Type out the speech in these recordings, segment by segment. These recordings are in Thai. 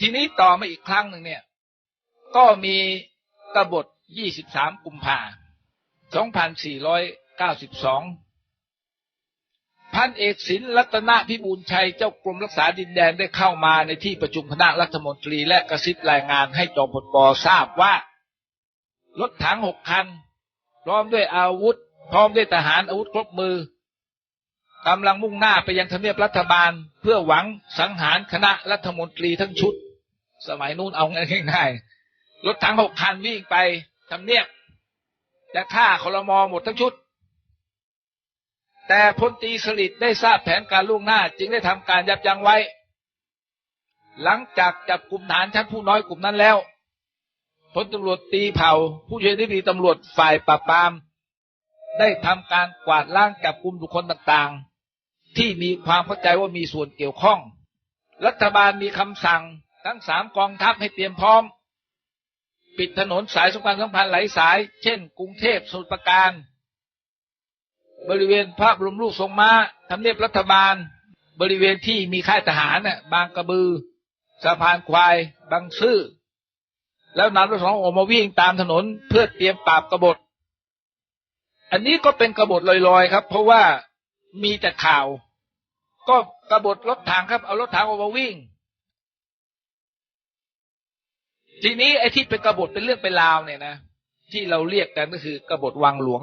ทีนี้ต่อมาอีกครั้งหนึ่งเนี่ย ก็มีกบฏ 23 กุมภา2492 พันเอกศิลรัตนพิบูลชัยเจ้ากรมรักษาดินแดนได้เข้ามาในที่ประชุมคณะรัฐมนตรีและกระซิบรายงานให้จอมพลปทราบว่า รถถังหกคัน พร้อมด้วยอาวุธ พร้อมด้วยทหารอาวุธครบมือกำลังมุ่งหน้าไปยังทำเนียบรัฐบาล เพื่อหวังสังหารคณะรัฐมนตรีทั้งชุด สมัยนู้นเอาง่ายๆรถถังหกคันวิ่งไปทำเนียบจะฆ่าคลมอหมดทั้งชุด แต่พลตีสลิดได้ทราบแผนการล่วงหน้า จึงได้ทำการยับยั้งไว้ หลังจากจับกลุ่มฐานชั้นผู้น้อยกลุ่มนั้นแล้วพลตำรวจตีเผ่า ผู้ช่วยที่ดีตำรวจฝ่ายปราบปราม ได้ทำการกวาดล้างจับกลุ่มบุคคลต่างๆ ที่มีความเข้าใจว่ามีส่วนเกี่ยวข้อง รัฐบาลมีคำสั่ง ทั้งสามกองทัพให้เตรียมพร้อม ปิดถนนสายสำคัญสำคัญหลายสาย เช่น กรุงเทพสมุทรปราการ บริเวณพระบรมรูปทรงม้าทำเนียบรัฐบาล บริเวณที่มีค่ายทหารน่ะบางกระบือสะพานควายบางซื่อแล้วนำรถสองออกมาวิ่งตามถนนเพื่อเตรียมปราบกบฏ อันนี้ก็เป็นกบฏลอยๆครับ เพราะว่ามีแต่ข่าว ก็กบฏรถถังครับ เอารถถังออกมาวิ่ง ทีนี้ไอ้ที่เป็นกบฏเป็นเรื่องเป็นราวเนี่ยนะที่เราเรียกกันก็คือกบฏวังหลวง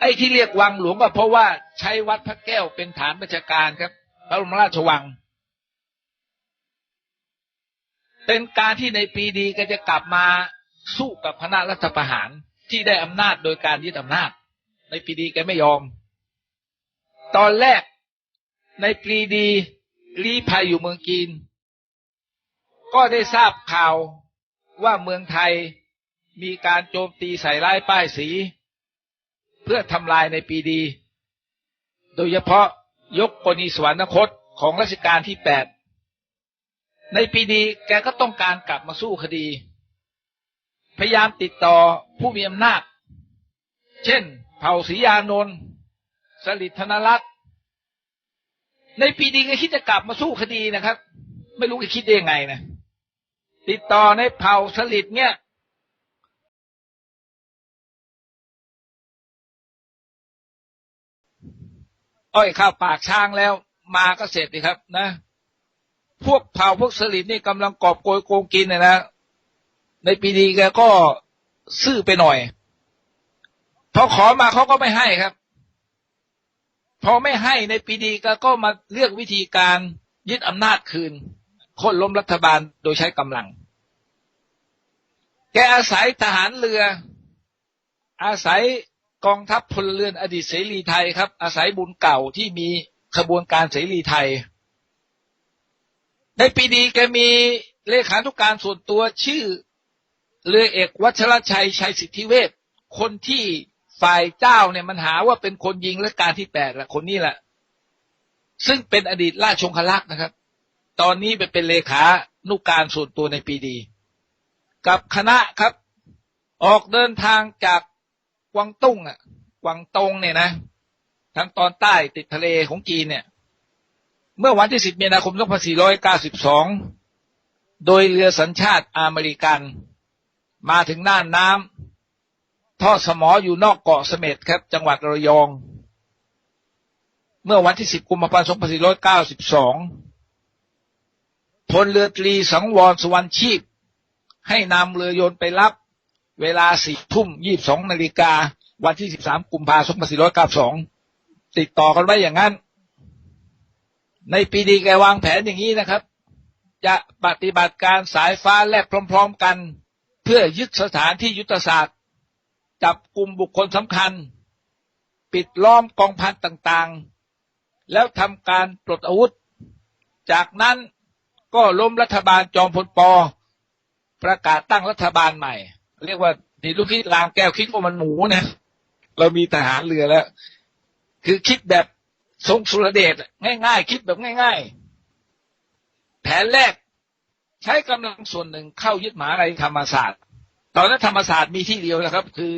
ไอ้ที่เรียกวังหลวงก็เพราะว่าใช้วัดพระแก้วเป็นฐานประชาการครับพระบรมราชวัง เป็นการที่ในปีดีก็จะกลับมาสู้กับคณะรัฐประหารที่ได้อำนาจโดยการยึดอำนาจ ในปีดีแกไม่ยอม ตอนแรกในปีดีรีภัยอยู่เมืองจีน ก็ได้ทราบข่าวว่าเมืองไทยมีการโจมตีใส่ร้ายป้ายสี เพื่อทำลายในปีดี โดยเฉพาะยกกรณีสวรรคตของรัชกาลที่แปดในปีดีแกก็ต้องการกลับมาสู้คดี พยายามติดต่อผู้มีอำนาจ เช่น เผ่าศรียานนท์สลิดธนรัตน์ในปีดีแกคิดจะกลับมาสู้คดีนะครับ ไม่รู้แกคิดได้ยังไงนะ ติดต่อในเผ่าสลิดเนี่ยอ้อยข้าวปากช้างแล้ว มาก็เสร็จดีครับ นะ พวกเผ่าพวกสลิดนี่กำลังกอบโกยโกงกินนะนะในปีดีแกก็ซื่อไปหน่อยพอขอมาเขาก็ไม่ให้ครับ พอไม่ให้ในปีดีก็ก็มาเลือกวิธีการยึดอำนาจคืน ค่นล้มรัฐบาลโดยใช้กำลัง แกอาศัยทหารเรือ อาศัยกองทัพพลเรือนอดีตเสรีไทยครับ อาศัยบุญเก่าที่มีขบวนการเสรีไทย ในปีดีแกมีเลขานุกการส่วนตัวชื่อเรือเอกวัชรชัยชัยสิทธิเวชคนที่ฝ่ายเจ้าเนี่ยมันหาว่าเป็นคนยิงและการที่แปดละคนนี้แหละ ซึ่งเป็นอดีตราชชงคลักษ์นะครับ ตอนนี้ไปเป็นเลขานุกการส่วนตัวในปีดี กับคณะครับ ออกเดินทางจากกวางตุ้งอะกวางตงเนี่ยนะทางตอนใต้ติดทะเลของจีนเนี่ย เมื่อวันที่ 10 มีนาคม 2492 โดยเรือสัญชาติอเมริกัน มาถึงน่านน้ำทอดสมออยู่นอกเกาะเสม็ดครับ จังหวัดระยอง เมื่อวันที่ 10 กุมภาพันธ์ 2492 พลเรือตรีสังวรสุวรรณชีพ ให้นำเรือยนต์ไปรับ เวลาสี่ทุ่มยี่สองนาฬิกา วันที่สิบสามกุมภาพันธ์สองพันสี่ร้อยเก้าสองติดต่อกันไว้อย่างนั้น ในปีดีแกวางแผนอย่างนี้นะครับ จะปฏิบัติการสายฟ้าแลบพร้อม ๆ กัน เพื่อยึดสถานที่ยุทธศาสตร์ จับกลุ่มบุคคลสำคัญ ปิดล้อมกองพันต่างๆ แล้วทำการปลดอาวุธ จากนั้น ก็ล้มรัฐบาลจอมพลปอประกาศตั้งรัฐบาลใหม่ เรียกว่านี่ลูกคิดลางแก้วคิดว่ามันหมูนะเรามีทหารเรือแล้ว คือคิดแบบทรงสุรเดชง่าย ๆ คิดแบบง่าย ๆ แผนแรก ใช้กำลังส่วนหนึ่งเข้ายึดหมหาลัยธรรมศาสตร์ ตอนนั้นธรรมศาสตร์มีที่เดียวนะครับ คือ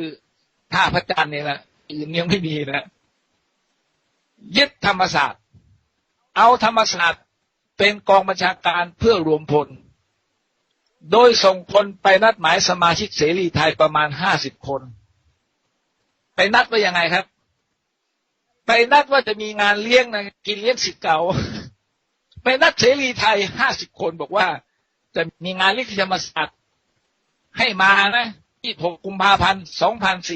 ท่าพระจันทร์เนี่ยแหละอื่นยังไม่มีนะยึดธรรมศาสตร์ เอาธรรมศาสตร์ เป็นกองบัญชาการเพื่อรวมพล โดยส่งคนไปนัดหมายสมาชิกเสรีไทยประมาณห้าสิบคน ไปนัดว่ายังไงครับ ไปนัดว่าจะมีงานเลี้ยงนะกินเลี้ยงสิทธิ์เก่า ไปนัดเสรีไทยห้าสิบคนบอกว่า จะมีงานเลี้ยงธรรมศาสตร์ให้มานะ26กุมภาพันธ์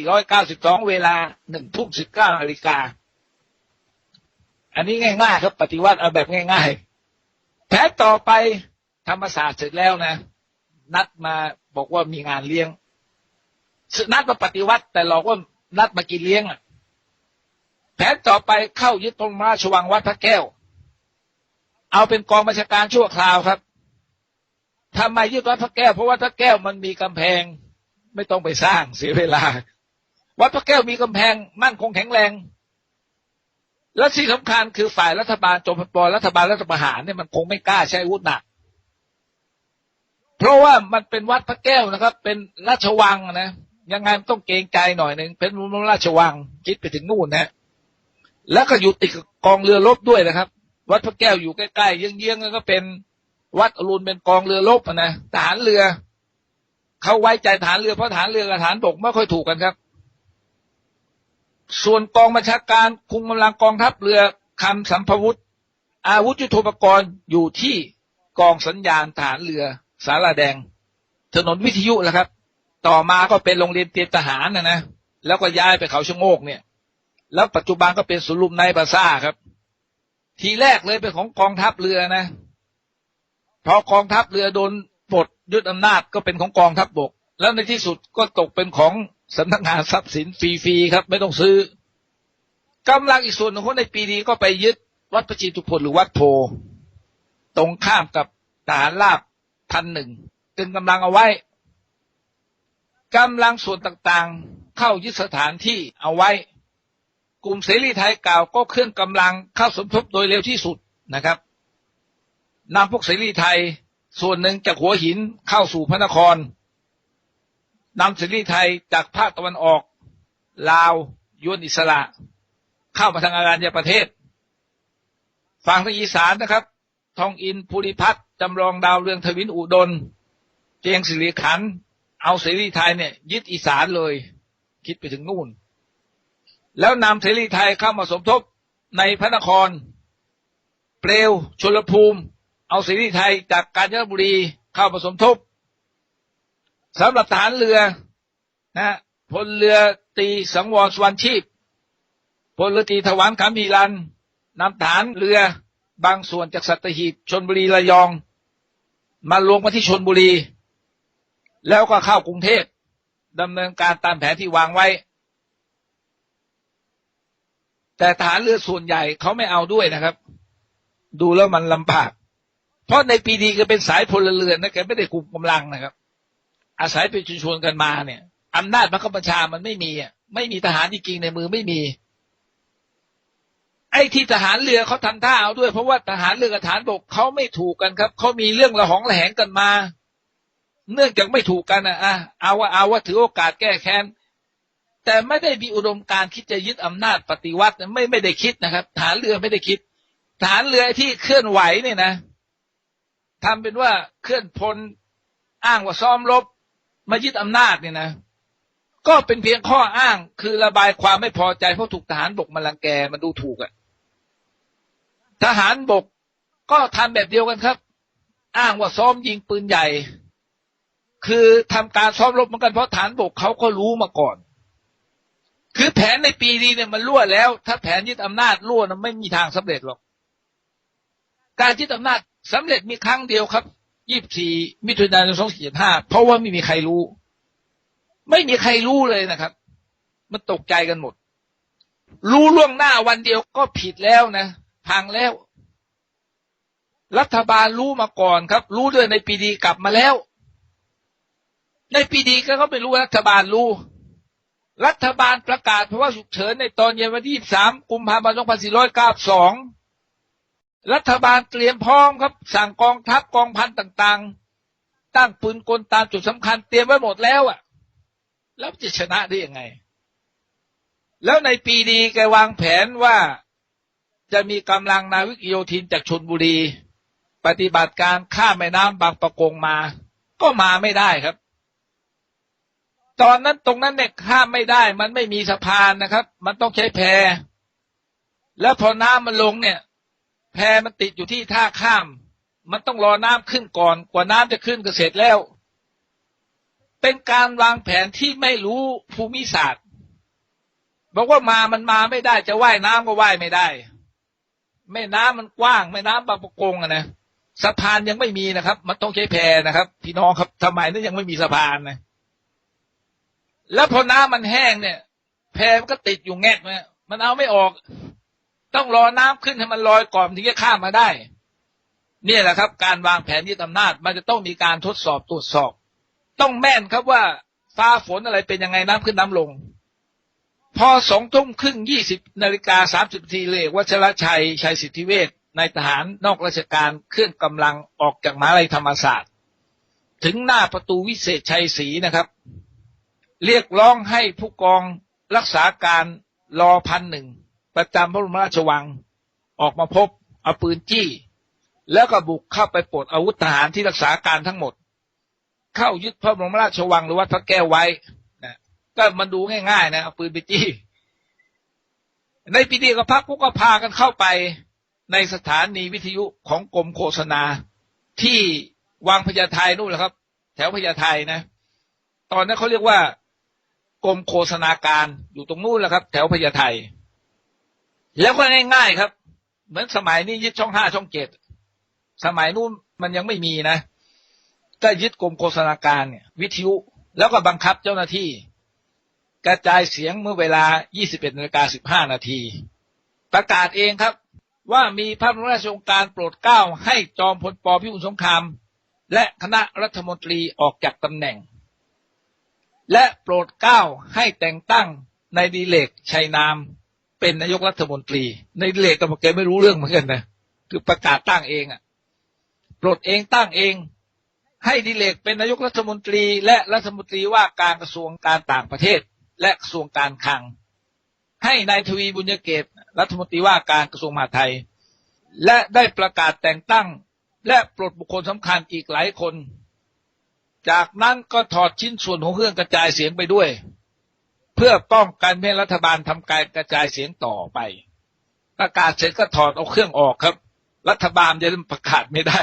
2492เวลาหนึ่งทุ่มสิบเก้านาฬิกา อันนี้ง่ายๆครับ ปฏิวัติเอาแบบง่าย ๆ แผนต่อไปธรรมศาสตร์เสร็จแล้วนะ นัดมาบอกว่ามีงานเลี้ยง นัดมาปฏิวัติ แต่เราก็นัดมากินเลี้ยงอะแผนต่อไปเข้ายึดตรงราชวังวัดพระแก้ว เอาเป็นกองบัญชาการชั่วคราวครับทำไมยึดวัดพระแก้ว เพราะว่าพระแก้วมันมีกำแพง ไม่ต้องไปสร้างเสียเวลา วัดพระแก้วมีกำแพง มั่นคงแข็งแรง และที่สำคัญคือฝ่ายรัฐบาลจมพปรัฐบาลรัฐประหารเนี่ยมันคงไม่กล้าใช้อาวุธหนัก เพราะว่ามันเป็นวัดพระแก้วนะครับ เป็นราชวังนะยังไงมันต้องเกรงใจหน่อยหนึ่งเป็นราชวังคิดไปถึงนู่นนะแล้วก็อยู่ติดกองเรือรบด้วยนะครับ วัดพระแก้วอยู่ใกล้ๆเยื้องๆก็เป็นวัดอรุณเป็นกองเรือรบนะทหารเรือเขาไว้ใจฐานเรือเพราะฐานเรือกับฐานบกไม่ค่อยถูกกันครับ ส่วนกองบัญชาการคุมกำลังกองทัพเรือคำสัมภวุธ อาวุธยุทโธปกรณ์อยู่ที่กองสัญญาณฐานเรือสาราแดง ถนนวิทยุแหละครับ ต่อมาก็เป็นโรงเรียนเตรียมทหารนะนะแล้วก็ย้ายไปเขาชะโงกเนี่ย แล้วปัจจุบันก็เป็นสุรุมในบาซ่าครับ ทีแรกเลยเป็นของกองทัพเรือนะพอกองทัพเรือโดนปลดยึดอำนาจก็เป็นของกองทัพบบก แล้วในที่สุดก็ตกเป็นของ สำนักงานทรัพย์สินฟรีๆครับ ไม่ต้องซื้อกำลังอีกส่วนของคนในปีนี้ก็ไปยึดวัดพระจีตุพนหรือวัดโพ ตรงข้ามกับทหารราบพันหนึ่งตึงกำลังเอาไว้กำลังส่วนต่างๆ เข้ายึดสถานที่เอาไว้ กลุ่มเสรีไทยเก่าวก็เคลื่อนกำลังเข้าสมทบโดยเร็วที่สุดนะครับนำพวกเสรีไทยส่วนหนึ่งจากหัวหินเข้าสู่พระนคร นำเสรีไทยจากภาคตะวันออก ลาวยวนอิสระ เข้ามาทางอารัญญประเทศ ฝั่งทางอีสานนะครับ ทองอินภูริพัฒน์จำลองดาวเรืองทวินอุดล เจียงสิริขัน เอาเสรีไทยเนี่ย ยึดอีสานเลย คิดไปถึงนู่น แล้วนำเสรีไทยเข้ามาสมทบในพระนคร เปลวชลภูมิ เอาเสรีไทยจากกาญจนบุรีเข้ามาสมทบ สำหรับฐานเรือนะพลเรือตีสังวรสวรรชีพพลเรือตีถวานคำพีรันนำฐานเรือบางส่วนจากสัตหีบชนบุรีระยอง มาลงมาที่ชนบุรี แล้วก็เข้ากรุงเทพดำเนินการตามแผนที่วางไว้ แต่ฐานเรือส่วนใหญ่เขาไม่เอาด้วยนะครับ ดูแล้วมันลำบาก เพราะในปีดีก็เป็นสายพลเรือนนะแกไม่ได้คุมกำลังนะครับ อาศัยเป็นชุมชนกันมาเนี่ยอำนาจบังคับบัญชามันไม่มีอะไม่มีทหารจริงในมือไม่มี ไอ้ที่ทหารเรือเขาทำท่าเอาด้วย เพราะว่าทหารเรือกับทหารบกเขาไม่ถูกกันครับเขามีเรื่องระหองระแหงกันมา เนื่องจากไม่ถูกกันอะอะเอาว่าเอาว่าถือโอกาสแก้แค้นแต่ไม่ได้มีอุดมการคิดจะยึดอำนาจปฏิวัติไม่ไม่ได้คิดนะครับทหารเรือไม่ได้คิดทหารเรือที่เคลื่อนไหวเนี่ยนะทำเป็นว่าเคลื่อนพลอ้างว่าซ้อมรบ มายึดอำนาจเนี่ยนะ ก็เป็นเพียงข้ออ้าง คือระบายความไม่พอใจเพราะถูกทหารบกมาลังแกมันดูถูกอะทหารบกก็ทำแบบเดียวกันครับ อ้างว่าซ้อมยิงปืนใหญ่ คือทำการซ้อมรบเหมือนกันเพราะฐานบกเขาก็รู้มาก่อน คือแผนในปีนี้เนี่ยมันรั่วแล้ว ถ้าแผนยึดอำนาจรั่วนะไม่มีทางสำเร็จหรอก การยึดอำนาจสำเร็จมีครั้งเดียวครับ ยี่สิบสี่มิถุนายนสองสี่ห้าเพราะว่าไม่มีใครรู้ ไม่มีใครรู้เลยนะครับ มันตกใจกันหมด รู้ล่วงหน้าวันเดียวก็ผิดแล้วนะ พังแล้ว รัฐบาลรู้มาก่อนครับ รู้ด้วยในปีดีกลับมาแล้ว ในปีดีก็เขาไม่รู้รัฐบาลรู้รัฐบาลประกาศเพราะว่าฉุกเฉินในตอนเย็นวันที่สามกุมภาพันธ์สองพันสี่ รัฐบาลเตรียมพร้อมครับ สั่งกองทัพกองพันต่างๆ ตั้งปืนกลตามจุดสำคัญเตรียมไว้หมดแล้วอะแล้วจะชนะได้ยังไง แล้วในปีดีแกวางแผนว่าจะมีกำลังนาวิกโยธินจากชนบุรี ปฏิบัติการข้ามแม่น้ำบางประกงมา ก็มาไม่ได้ครับ ตอนนั้นตรงนั้นเนี่ยข้ามไม่ได้ มันไม่มีสะพานนะครับ มันต้องใช้แพแล้วพอน้ำมันลงเนี่ย แพมันติดอยู่ที่ท่าข้าม มันต้องรอน้ำขึ้นก่อน กว่าน้ำจะขึ้นก็เสร็จแล้ว เป็นการวางแผนที่ไม่รู้ภูมิศาสตร์ บอกว่ามามันมาไม่ได้จะว่ายน้ำก็ว่ายไม่ได้ แม่น้ำมันกว้างแม่น้ำบางประกงอะนะสะพานยังไม่มีนะครับ มันต้องใช้แพนะครับ พี่น้องครับทำไมนั้นยังไม่มีสะพานนะแล้วพอน้ำมันแห้งเนี่ย แพมันก็ติดอยู่แงกนะมันเอาไม่ออก ต้องรอน้ำขึ้นให้มันลอยก่อนถึงจะข้ามมาได้ เนี่ยแหละครับ การวางแผนยึดอำนาจมันจะต้องมีการทดสอบตรวจสอบ ต้องแม่นครับว่าฟ้าฝนอะไรเป็นยังไงน้ำขึ้นน้ำลง พอสองทุ่มครึ่งยี่สิบนาฬิกาสามสิบทีเลขวัชรชัย ชัยสิทธิเวชในทหารนอกราชการเคลื่อนกำลังออกจากมหาลัยธรรมศาสตร์ ถึงหน้าประตูวิเศษชัยศรีนะครับ เรียกร้องให้ผู้กองรักษาการรอพันหนึ่ง ประจำพระบรมราชวังออกมาพบเอาปืนจี้ แล้วก็บุกเข้าไปปลดอาวุธทหารที่รักษาการทั้งหมด เข้ายึดพระบรมราชวังหรือวัดพระแก้วไว้นะก็มันดูง่ายๆนะเอาปืนไปจี้ ในปีเดียวกับพักพวกก็พากันเข้าไปในสถานีวิทยุของกรมโฆษณาที่วังพญาไทนู่นแหละครับ แถวพญาไทนะ ตอนนั้นเขาเรียกว่ากรมโฆษณาการอยู่ตรงนู้นแหละครับ แถวพญาไท แล้วก็ง่ายๆครับ เหมือนสมัยนี้ยึดช่องห้าช่องเจ็ดสมัยนู้นมันยังไม่มีนะ ก็ยึดกรมโฆษณาการเนี่ย วิทยุแล้วก็บังคับเจ้าหน้าที่ กระจายเสียงเมื่อเวลา 21นาฬิกา15 นาที ประกาศเองครับ ว่ามีพระบรมราชโองการโปรดเกล้าให้จอมพลปพิบูลสงคราม และคณะรัฐมนตรีออกจากตำแหน่ง และโปรดเกล้าให้แต่งตั้งในายดีเลกชัยนาม เป็นนายกรัฐมนตรี ในายดีเลกก็บอกแกไม่รู้เรื่องเหมือนกันนะคือประกาศตั้งเองอะปรดเองตั้งเอง ให้ดีเลกเป็นนายกรัฐมนตรี และรัฐมนตรีว่าการกระทรวงการต่างประเทศ และกระทรวงการคลัง ให้นายทวีบุญเกตรัฐมนตรีว่าการกระทรวงมหาดไทย และได้ประกาศแต่งตั้ง และปลดบุคคลสำคัญอีกหลายคน จากนั้นก็ถอดชิ้นส่วนของเครื่องกระจายเสียงไปด้วย พื่อป้องกันไม่ให้รัฐบาลทำการกระจายเสียงต่อไป ประกาศเสร็จก็ถอดเอาเครื่องออกครับ รัฐบาลจะประกาศไม่ได้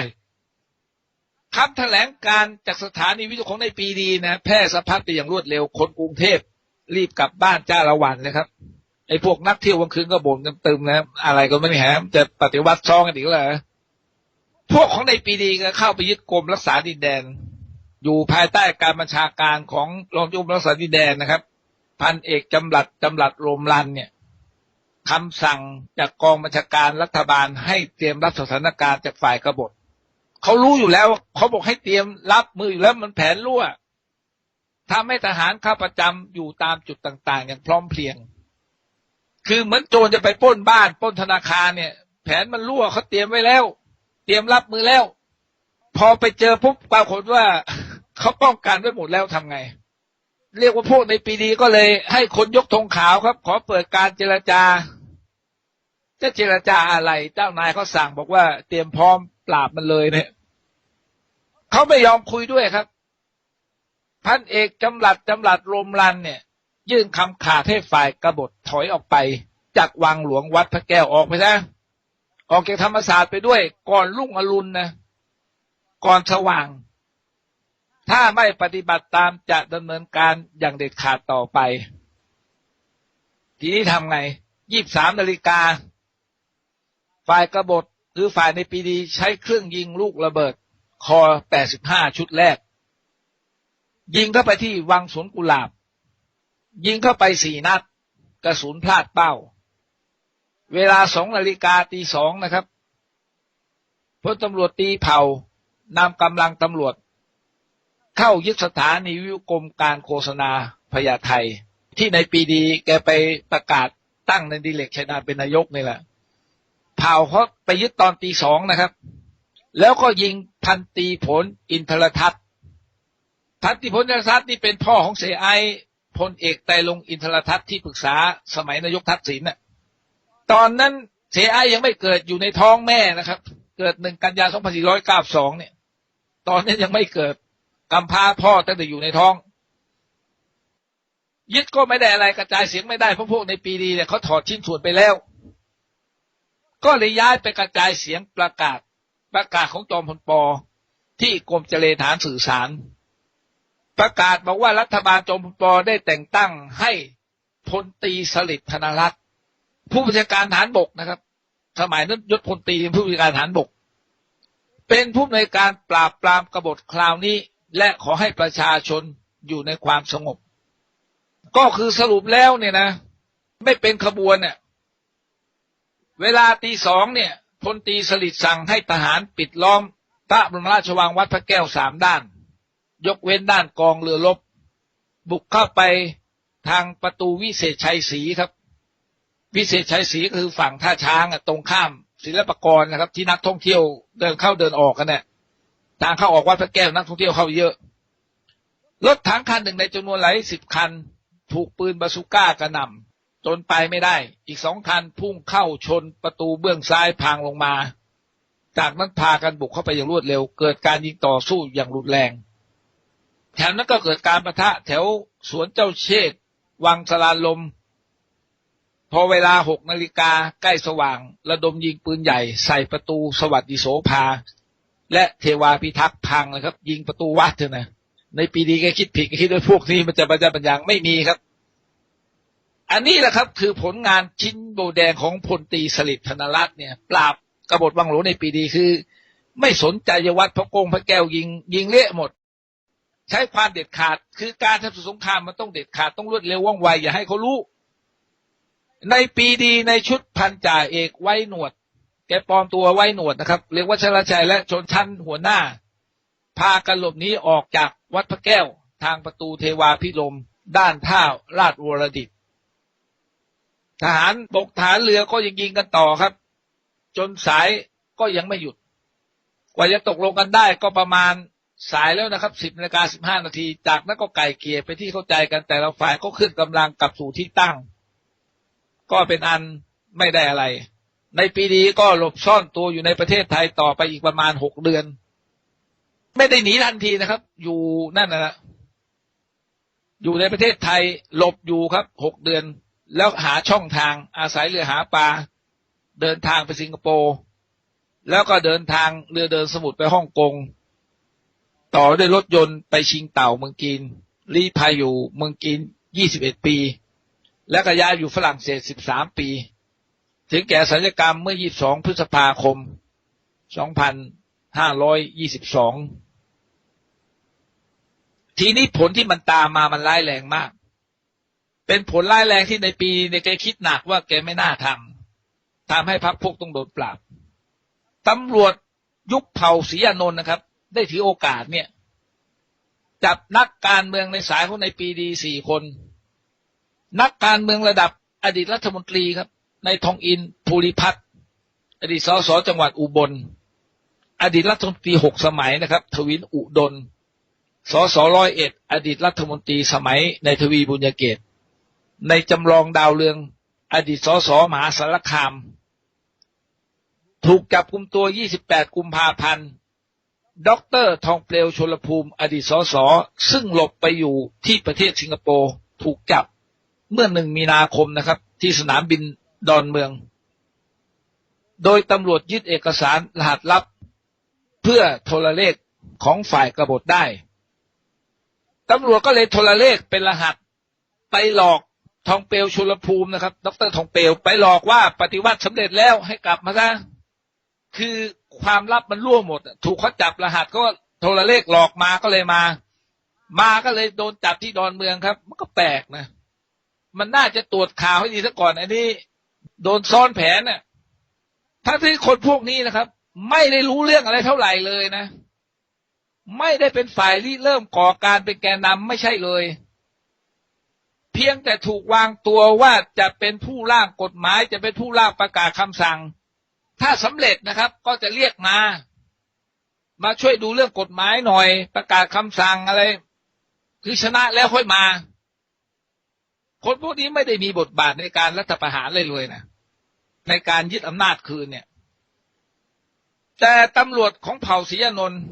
คำแถลงการจากสถานีวิทยุของในปีดีนะแพร่สะพัดไปอย่างรวดเร็วคนกรุงเทพรีบกลับบ้านจ้าละวันเลยครับไอ้พวกนักเที่ยวกลางคืนก็บ่นกันตึมนะอะไรก็ไม่แหมจะปฏิวัติซ้องกันอีกแล้วเหรอพวกของในปีดีก็เข้าไปยึดกรมรักษาดินแดน อยู่ภายใต้การบัญชาการของรองจุมรักษาดินแดนนะครับ พันเอกจำหลัดจำหลัดโรมรันเนี่ยคำสั่งจากกองบัญชาการรัฐบาลให้เตรียมรับสถานการณ์จากฝ่ายกบฏเขารู้อยู่แล้วเขาบอกให้เตรียมรับมืออยู่แล้วมันแผนรั่วทำให้ทหารข้าประจำอยู่ตามจุดต่าง ๆ อย่างพร้อมเพรียง คือเหมือนโจรจะไปป้นบ้านป้นธนาคารเนี่ย แผนมันรั่วเขาเตรียมไว้แล้ว เตรียมรับมือแล้ว พอไปเจอปุ๊บปรากฏว่าเขาป้องกันไว้หมดแล้วทำไง เรียกว่าพวกในปีดีก็เลย ให้คนยกธงขาวครับ ขอเปิดการเจรจา จะเจรจาอะไร เจ้านายเขาสั่งบอกว่าเตรียมพร้อมปราบมันเลยเนี่ยเขาไม่ยอมคุยด้วยครับ พันเอกจำหลัดจำหลัดรมรันเนี่ย ยื่นคำขาดให้ฝ่ายกบฏถอยออกไป จากวังหลวงวัดพระแก้วออกไปนะออกจากธรรมศาสตร์ไปด้วย ก่อนรุ่งอรุณนะก่อนสว่าง ถ้าไม่ปฏิบัติตามจะดำเนินการอย่างเด็ดขาดต่อไป ทีนี้ทำไงยี่บสามนาฬิกา ฝ่ายกบฏคือฝ่ายในปีดีใช้เครื่องยิงลูกระเบิด คอ85ชุดแรก ยิงเข้าไปที่วังสวนกุหลาบ ยิงเข้าไปสี่นัด กระสุนพลาดเป้า เวลาสองนาฬิกาตีสองนะครับพลตำรวจตีเผ่านำกำลังตำรวจ เข้ายึดสถานีวิวกรมการโฆษณาพญาไทยที่ในปีดีแกไปประกาศตั้งในดิเลกชัยนาเป็นนายกนี่แหละเผาเขาไปยึดตอนตีสองนะครับ แล้วก็ยิงพันตีผลอินทรทัศน์พันตีผลอินทรทัศน์นี่เป็นพ่อของเสไอพลเอกไตรลงอินทรทัศน์ที่ปรึกษาสมัยนายกทักษิณน่ะ ตอนนั้นเสไอยังไม่เกิดอยู่ในท้องแม่นะครับ เกิดหนึ่งกันยาสองพันสี่ร้อยเก้าสองเนี่ย ตอนนี้นยังไม่เกิด กำพร้าพ่อตั้งแต่อยู่ในท้อง ยึดก็ไม่ได้อะไรกระจายเสียงไม่ได้เพราะพวกในปีดีเนี่ยเขาถอดชิ้นส่วนไปแล้ว ก็เลยย้ายไปกระจายเสียงประกาศประกาศของจอมพลปอที่กรมเจรฐานสื่อสาร ประกาศบอกว่ารัฐบาลจอมพลปอได้แต่งตั้งให้พลตีสลิดธนรัตน์ผู้บัญชาการฐานบกนะครับ สมัยนั้นยศพลตีเป็นผู้บัญชาการฐานบก เป็นผู้ในการปราบปรามกบฏคราวนี้ และขอให้ประชาชนอยู่ในความสงบ ก็คือสรุปแล้วเนี่ยนะ ไม่เป็นขบวนเนี่ยเวลาตีสองเนี่ยพลตีสลิดสั่งให้ทหารปิดล้อมพระบรมราชวังวัดพระแก้วสามด้าน ยกเว้นด้านกองเรือรบบุกเข้าไปทางประตูวิเศษชัยศรีครับ วิเศษชัยศรีก็คือฝั่งท่าช้างตรงข้ามศิลปากรนะครับ ที่นักท่องเที่ยวเดินเข้าเดินออกกันเนี่ย ทางเข้าออกวัดพระแก้วนักท่องเที่ยวเข้าเยอะ รถถังคันหนึ่งในจำนวนหลายสิบคัน ถูกปืนบาซูก้ากระหน่ำจนไปไม่ได้ อีกสองคันพุ่งเข้าชนประตูเบื้องซ้ายพังลงมา จากนั้นพากันบุกเข้าไปอย่างรวดเร็ว เกิดการยิงต่อสู้อย่างรุนแรง แถวนั้นก็เกิดการประทะแถวสวนเจ้าเชษวังสลานลม พอเวลาหกนาฬิกาใกล้สว่าง ระดมยิงปืนใหญ่ใส่ประตูสวัสดิโสภา และเทวาพิทักษ์พังเลยครับ ยิงประตูวัดเถอะนะในปีดีแกคิดผิดคิดว่าพวกนี้มันจะบรรจับรรยังไม่มีครับ อันนี้แหละครับ คือผลงานชิ้นโบแดงของพลตีสลิดธนรัตน์เนี่ย ปราบกบฏวังหลวงในปีดีคือ ไม่สนใจวัดพระโกงพระแก้วยิง ยิงเละหมด ใช้ความเด็ดขาด คือการทำสงครามมันต้องเด็ดขาดต้องรวดเร็วว่องไวอย่าให้เขารู้ ในปีดีในชุดพันจ่าเอกไว้หนวด แกปลอมตัวไว้หนวดนะครับ เรียกว่าชลชัยและชนชั้นหัวหน้า พากันหลบหนีออกจากวัดพระแก้วทางประตูเทวาพิรมด้านท่าราชวรดิต ทหารบกฐานเรือก็ยังยิงกันต่อครับ จนสายก็ยังไม่หยุด กว่าจะตกลงกันได้ก็ประมาณสายแล้วนะครับสิบนาฬิกาสิบห้านาที จากนั้นก็ไก่เกลี่ยไปที่เข้าใจกันแต่ละฝ่ายก็ขึ้นกำลังกลับสู่ที่ตั้ง ก็เป็นอันไม่ได้อะไร ในปีนี้ก็หลบซ่อนตัวอยู่ในประเทศไทยต่อไปอีกประมาณหกเดือน ไม่ได้หนีทันทีนะครับ อยู่นั่นนะอยู่ในประเทศไทยหลบอยู่ครับหกเดือน แล้วหาช่องทางอาศัยเรือหาปลาเดินทางไปสิงคโปร์แล้วก็เดินทางเรือเดินสมุทรไปฮ่องกง ต่อด้วยรถยนต์ไปชิงเต่าเมืองจีนรีพายอยู่เมืองจีนยี่สิบเอ็ดปี แล้วก็ย้ายอยู่ฝรั่งเศสสิบสามปี ถึงแก่สัญญกรรมเมื่อยี่สองพฤษภาคมสองพันห้าร้อยยี่สิบสองทีนี้ผลที่มันตามมามันร้ายแรงมาก เป็นผลร้ายแรงที่ในปีในแกคิดหนักว่าแกไม่น่าทำทำให้พรรคพวกต้องโดนปราบตำรวจยุคเผ่าศรีอนนท์นะครับ ได้ถือโอกาสเนี่ย จับนักการเมืองในสายของในปีดีสี่คน นักการเมืองระดับอดีตรัฐมนตรีครับ ในทองอินภูริพัฒน์อดีตสสจังหวัดอุบล อดีตรัฐมนตรีหกสมัยนะครับ ทวินอุดลสสร้อยเอ็ดอดีตรัฐมนตรีสมัยในทวีบุญญเกต ในจำลองดาวเรือง อดีตสสมหาสารคาม ถูกจับกุมตัว 28 กุมภาพันธ์ด็อกเตอร์ทองเปลวชลภูมิ อดีตสสซึ่งหลบไปอยู่ที่ประเทศสิงคโปร์ถูกจับเมื่อหนึ่งมีนาคมนะครับ ที่สนามบิน ดอนเมือง โดยตำรวจยึดเอกสารรหัสลับ เพื่อโทรเลขของฝ่ายกบฏได้ ตำรวจก็เลยโทรเลขเป็นรหัส ไปหลอกทองเปลวชุลภูมินะครับ ดรทองเปลวไปหลอกว่าปฏิวัติสำเร็จแล้วให้กลับมาซะคือความลับมันรั่วหมด ถูกเขาจับรหัสก็โทรเลขหลอกมาก็เลยมา มาก็เลยโดนจับที่ดอนเมืองครับ มันก็แปลกนะ มันน่าจะตรวจข่าวให้ดีซะก่อน อันนี้ โดนซ้อนแผนน่ะทั้งที่คนพวกนี้นะครับ ไม่ได้รู้เรื่องอะไรเท่าไหร่เลยนะ ไม่ได้เป็นฝ่ายที่เริ่มก่อการเป็นแกนนำไม่ใช่เลย เพียงแต่ถูกวางตัวว่าจะเป็นผู้ร่างกฎหมาย จะเป็นผู้ร่างประกาศคำสั่ง ถ้าสำเร็จนะครับ ก็จะเรียกมา มาช่วยดูเรื่องกฎหมายหน่อย ประกาศคำสั่งอะไร คือชนะแล้วค่อยมา คนพวกนี้ไม่ได้มีบทบาทในการรัฐประหารเลยเลยนะ ในการยึดอำนาจคืนเนี่ย แต่ตำรวจของเผ่าศรีอนนท์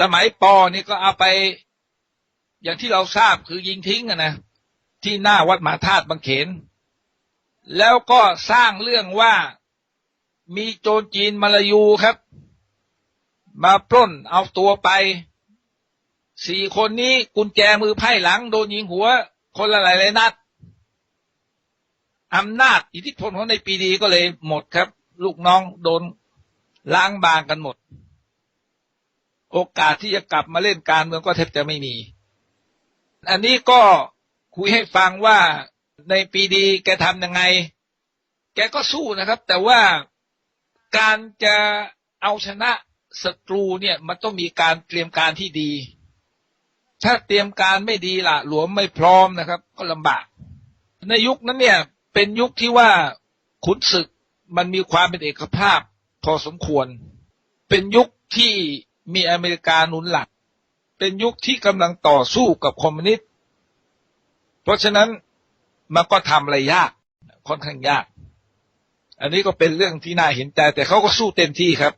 สมัยปอนี่ก็เอาไป อย่างที่เราทราบคือยิงทิ้งอะนะที่หน้าวัดมหาธาตุบางเขน แล้วก็สร้างเรื่องว่ามีโจรจีนมาลายูครับ มาปล้นเอาตัวไปสี่คนนี้กุญแจมือไพ่หลัง โดนยิงหัว คนละหลายหลายนัด อำนาจอิทธิพลของในปีดีก็เลยหมดครับ ลูกน้องโดนล้างบางกันหมด โอกาสที่จะกลับมาเล่นการเมืองก็แทบจะไม่มี อันนี้ก็คุยให้ฟังว่าในปีดีแกทำยังไง แกก็สู้นะครับ แต่ว่าการจะเอาชนะศัตรูเนี่ยมันต้องมีการเตรียมการที่ดี ถ้าเตรียมการไม่ดีล่ะหลวมไม่พร้อมนะครับ ก็ลำบาก ในยุคนั้นเนี่ย เป็นยุคที่ว่าขุนศึกมันมีความเป็นเอกภาพ พอสมควร เป็นยุคที่มีอเมริกาหนุนหลัก เป็นยุคที่กำลังต่อสู้กับคอมมิวนิสต์ เพราะฉะนั้นมันก็ทำอะไรยาก ค่อนข้างยาก อันนี้ก็เป็นเรื่องที่น่าเห็นใจแต่เขาก็สู้เต็มที่ครับ